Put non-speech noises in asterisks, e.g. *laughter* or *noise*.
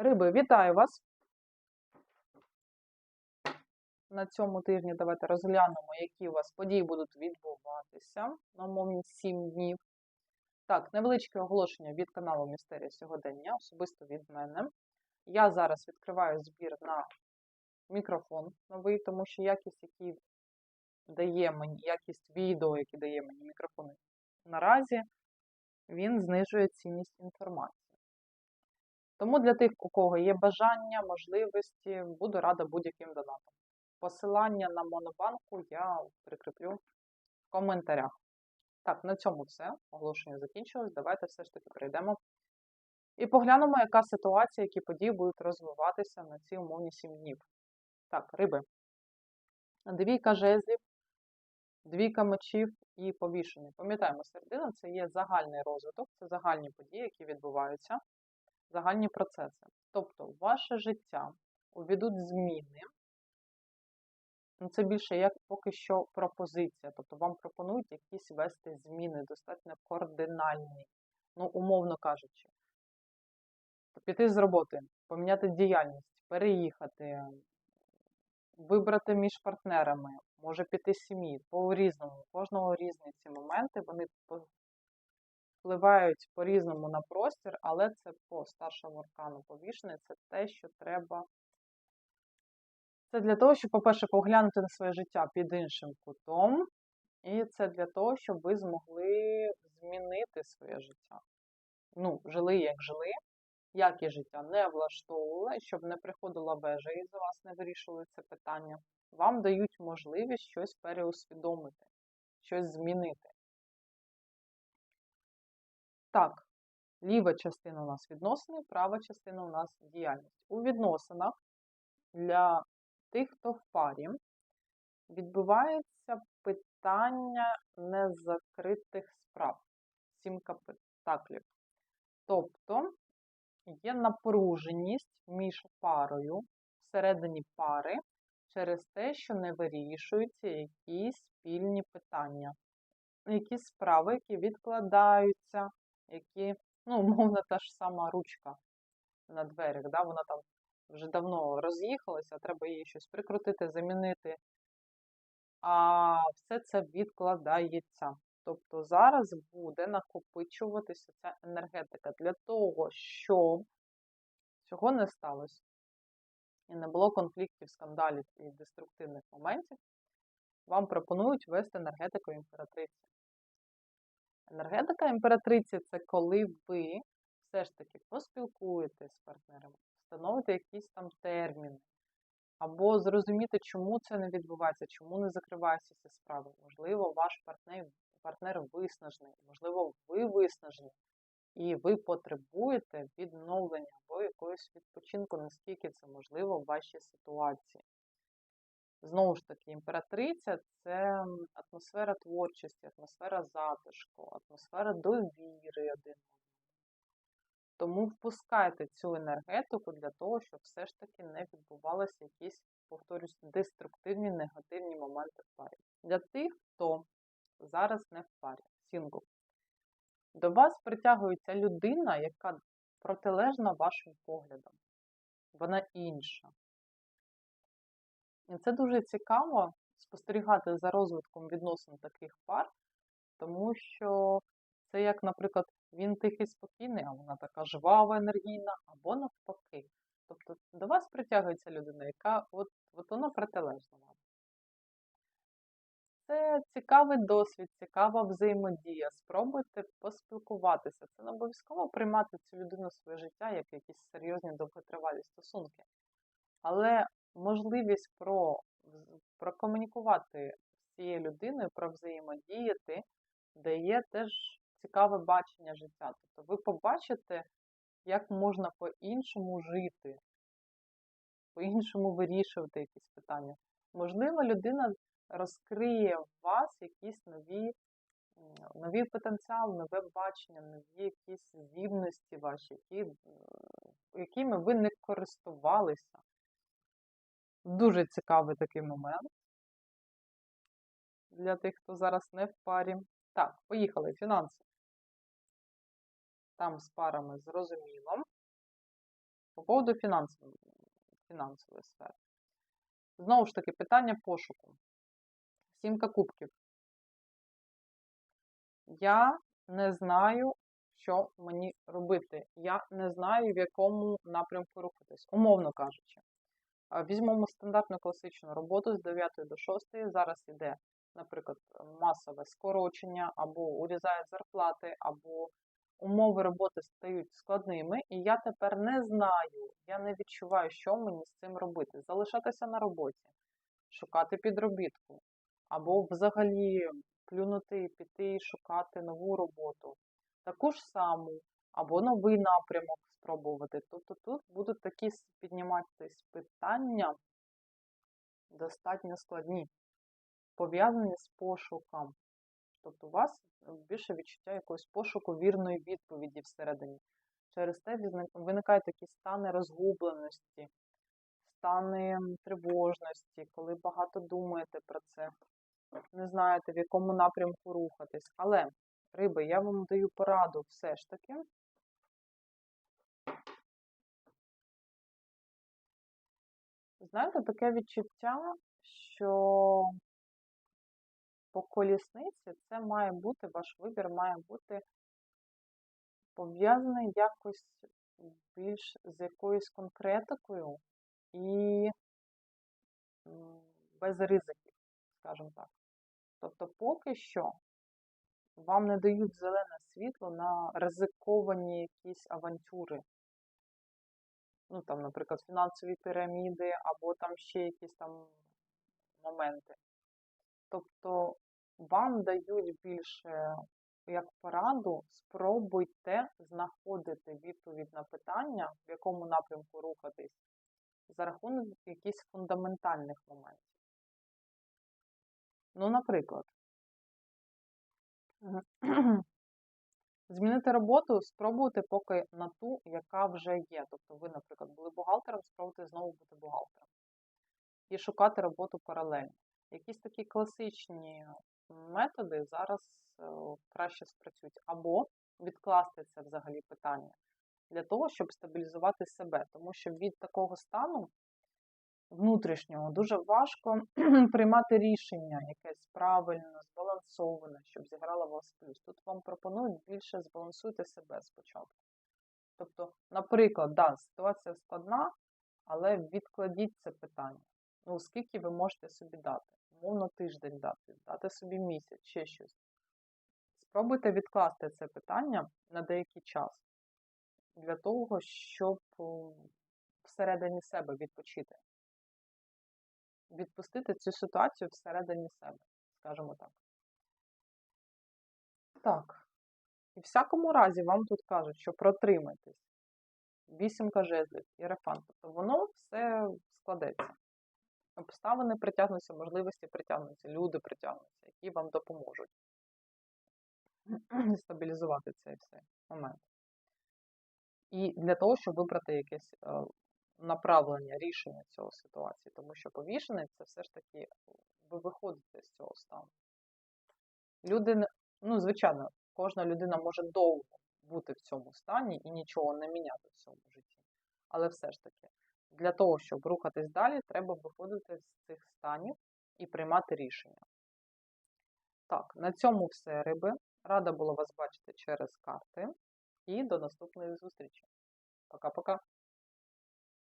Риби, вітаю вас! На цьому тижні давайте розглянемо, які у вас події будуть відбуватися на умовні 7 днів. Так, невеличке оголошення від каналу Містерія Сьогодення, особисто від мене. Я зараз відкриваю збір на мікрофон новий, тому що якість, який дає мені, якість відео, які дає мені мікрофон наразі, він знижує цінність інформації. Тому для тих, у кого є бажання, можливості, буду рада будь-яким донатом. Посилання на Монобанку я прикріплю в коментарях. Так, на цьому все. Оголошення закінчилось. Давайте все ж таки перейдемо і поглянемо, яка ситуація, які події будуть розвиватися на ці умовні 7 днів. Так, риби. Двійка жезлів, двійка мечів і повішений. Пам'ятаємо, середина це є загальний розвиток, це загальні події, які відбуваються, загальні процеси. Тобто, в ваше життя увійдуть зміни. Ну, Це більше як поки що пропозиція. Тобто вам пропонують якісь вести зміни, достатньо кардинальні, ну, умовно кажучи. Піти з роботи, поміняти діяльність, переїхати, вибрати між партнерами, може піти з сім'ї, по-різному. Кожного різні ці моменти, вони впливають по-різному на простір, але це по старшому аркану повішений, це те, що треба. Це для того, щоб, по-перше, поглянути на своє життя під іншим кутом. І це для того, щоб ви змогли змінити своє життя. Ну, жили, як жили, як і життя не влаштовували, щоб не приходила вежа і за вас не вирішували це питання. Вам дають можливість щось переусвідомити, щось змінити. Так, ліва частина у нас відносини, права частина у нас діяльність. У відносинах для тих, хто в парі, відбувається питання незакритих справ, сімка пентаклів. Тобто є напруженість між парою всередині пари через те, що не вирішуються якісь спільні питання, якісь справи, які відкладаються, які, ну, *laughs* умовно, та ж сама ручка на дверях, да, вона там вже давно роз'їхалася, треба її щось прикрутити, замінити. А все це відкладається. Тобто зараз буде накопичуватися ця енергетика для того, щоб цього не сталося. І не було конфліктів, скандалів і деструктивних моментів. Вам пропонують ввести енергетику імператриці. Енергетика імператриці це коли ви все ж таки поспілкуєтесь з партнерами, встановите якісь там терміни, або зрозуміти, чому це не відбувається, чому не закриваються ці справи. Можливо, ваш партнер, партнер виснажений, можливо, ви виснажені, і ви потребуєте відновлення або якогось відпочинку, наскільки це можливо в вашій ситуації. Знову ж таки, імператриця це атмосфера творчості, атмосфера затишку, атмосфера довіри один тому впускайте цю енергетику для того, щоб все ж таки не відбувалися якісь, повторюсь, деструктивні негативні моменти в парі. Для тих, хто зараз не в парі, сінгл. До вас притягується людина, яка протилежна вашим поглядам. Вона інша. І це дуже цікаво спостерігати за розвитком відносин таких пар, тому що це як, наприклад, він тихий, спокійний, а вона така жвава, енергійна, або навпаки. Тобто до вас притягується людина, яка от, от вона протилежна вам. Це цікавий досвід, цікава взаємодія. Спробуйте поспілкуватися. Це не обов'язково приймати цю людину в своє життя як якісь серйозні довготривалі стосунки. Але можливість про, прокомунікувати з цією людиною, про взаємодіяти, дає теж цікаве бачення життя. Тобто ви побачите, як можна по-іншому жити, по-іншому вирішувати якісь питання. Можливо, людина розкриє в вас якісь нові, новий потенціал, нове бачення, нові якісь здібності ваші, які, якими ви не користувалися. Дуже цікавий такий момент для тих, хто зараз не в парі. Так, поїхали. Фінанси. Там з парами зрозуміло. По поводу фінансової, фінансової сфери. Знову ж таки, питання пошуку. Сімка кубків. Я не знаю, що мені робити. Я не знаю, в якому напрямку рухатись, умовно кажучи. Візьмемо стандартну класичну роботу з 9 до 6. Зараз йде, наприклад, масове скорочення, або урізають зарплати, або умови роботи стають складними, і я тепер не знаю, я не відчуваю, що мені з цим робити. Залишатися на роботі, шукати підробітку, або взагалі плюнути і піти і шукати нову роботу, таку ж саму, або новий напрямок спробувати. Тобто тут будуть такі підніматись питання достатньо складні, пов'язані з пошуком. Тобто у вас більше відчуття якогось пошуку вірної відповіді всередині. Через те виникають такі стани розгубленості, стани тривожності, коли багато думаєте про це, не знаєте, в якому напрямку рухатись. Але, риби, я вам даю пораду все ж таки. Знаєте, таке відчуття, що по колісниці це має бути, ваш вибір має бути пов'язаний якось більш з якоюсь конкретикою і без ризиків, скажімо так. Тобто, поки що вам не дають зелене світло на ризиковані якісь авантюри. Ну, там, наприклад, фінансові піраміди, або там ще якісь там моменти. Тобто вам дають більше як пораду, спробуйте знаходити відповідь на питання, в якому напрямку рухатись, за рахунок якихось фундаментальних моментів. Ну, наприклад, *clears throat* змінити роботу, спробуйте поки на ту, яка вже є. Тобто ви, наприклад, були бухгалтером, спробуйте знову бути бухгалтером. І шукати роботу паралельно. Якісь такі класичні методи зараз е, краще спрацюють. Або відкласти це взагалі питання для того, щоб стабілізувати себе. Тому що від такого стану внутрішнього дуже важко *clears throat* приймати рішення, якесь правильне, збалансоване, щоб зіграло вас плюс. Тут вам пропонують більше збалансуйте себе спочатку. Тобто, наприклад, да, ситуація складна, але відкладіть це питання. Ну, скільки ви можете собі дати? Умовно тиждень дати, дати собі місяць, ще щось. Спробуйте відкласти це питання на деякий час для того, щоб всередині себе відпочити. Відпустити цю ситуацію всередині себе, скажімо так. Так. І в всякому разі вам тут кажуть, що протримайтесь. Вісімка жезлів, іерофант. Тобто воно все складеться. Обставини притягнуться, можливості притягнуться, люди притягнуться, які вам допоможуть *clears throat* стабілізувати цей все момент. І для того, щоб вибрати якесь е, направлення, рішення цього ситуації, тому що повішений це все ж таки ви виходите з цього стану. Люди, ну, звичайно, кожна людина може довго бути в цьому стані і нічого не міняти в цьому житті. Але все ж таки, для того, щоб рухатись далі, треба виходити з цих станів і приймати рішення. Так, на цьому все, риби. Рада була вас бачити через карти. І до наступної зустрічі. Пока-пока.